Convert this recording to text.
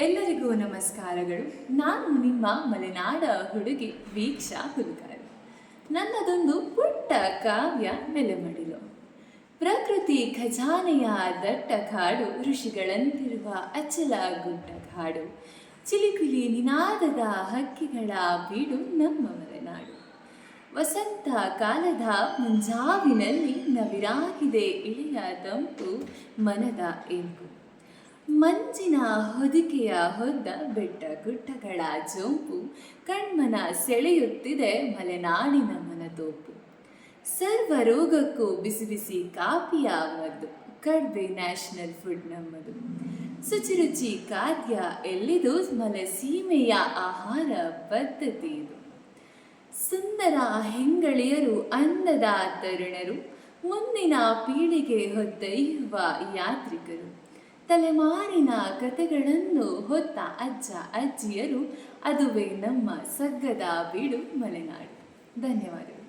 ಎಲ್ಲರಿಗೂ ನಮಸ್ಕಾರಗಳು. ನಾನು ನಿಮ್ಮ ಮಲೆನಾಡ ಹುಡುಗಿ ವೀಕ್ಷಾ ಹುಲ್ಗಾರ್ ನನ್ನದೊಂದು ಪುಟ್ಟ ಕಾವ್ಯ ನೆಲೆಮಡಿಲು. ಪ್ರಕೃತಿ ಖಜಾನೆಯ ದಟ್ಟ ಕಾಡು, ಋಷಿಗಳಂತಿರುವ ಅಚಲ ಗುಡ್ಡ ಕಾಡು. ಚಿಲಿಕುಲಿ ನಿನಾದದ ಹಕ್ಕಿಗಳ ಬೀಡು ನಮ್ಮ ಮಲೆನಾಡು. ವಸಂತ ಕಾಲದ ಮುಂಜಾವಿನಲ್ಲಿ ನವಿರಾಗಿದೆ ಇಳೆಯ ತಂಪು ಮನದ ಇಂಪು ಮಂಜಿನ ಹೊದಿಕೆಯ ಹೊದ್ದ ಬೆಟ್ಟ ಗುಡ್ಡಗಳ ಜೊಂಪು, ಕಣ್ಮನ ಸೆಳೆಯುತ್ತಿದೆ ಮಲೆನಾಡಿನ ಮನತೋಪು. ಸರ್ವ ರೋಗಕ್ಕೂ ಬಿಸಿ ಬಿಸಿ ಕಾಫಿಯ ಮದ್ದು ಕಡ್ಬೆ ನ್ಯಾಷನಲ್ ಫುಡ್ ನಮ್ಮದು. ಶುಚಿರುಚಿ ಖಾದ್ಯ ಎಲ್ಲಿದು, ಮಲೆ ಸೀಮೆಯ ಆಹಾರ ಪದ್ಧತಿ ಇದು ಸುಂದರ ಹೆಂಗಳಿಯರು, ಅಂದದ ತರುಣರು, ಮುಂದಿನ ಪೀಳಿಗೆ ಹೊತ್ತೊಯ್ಯುವ ಯಾತ್ರಿಕರು. ತಲೆಮಾರಿನ ಕಥೆಗಳನ್ನು ಹೊತ್ತ ಅಜ್ಜ ಅಜ್ಜಿಯರು ಅದುವೇ ನಮ್ಮ ಸಗ್ಗದ ಬೀಡು ಮಲೆನಾಡು. ಧನ್ಯವಾದಗಳು.